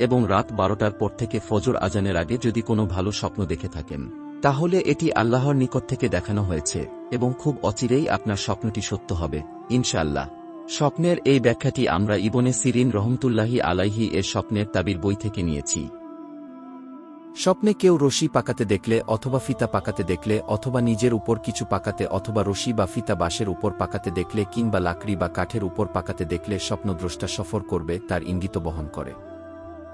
এবং রাত বারোটার পর থেকে ফজর আজানের আগে যদি কোনো ভালো স্বপ্ন দেখে থাকেন, তাহলে এটি আল্লাহর নিকট থেকে দেখানো হয়েছে, এবং খুব অচিরেই আপনার স্বপ্নটি সত্য হবে, ইনশাআল্লাহ। স্বপ্নের এই ব্যাখ্যাটি আমরা ইবনে সিরিন রহমতুল্লাহি আলাইহি এর স্বপ্নের তাবির বই থেকে নিয়েছি। স্বপ্নে কেউ রশি পাকাতে দেখলে অথবা ফিতা পাকাতে দেখলে অথবা নিজের উপর কিছু পাকাতে অথবা রশি বা ফিতা বাঁশের উপর পাকাতে দেখলে কিংবা লাকড়ি বা কাঠের উপর পাকাতে দেখলে স্বপ্নদ্রষ্টা সফর করবে, তার ইঙ্গিত বহন করে।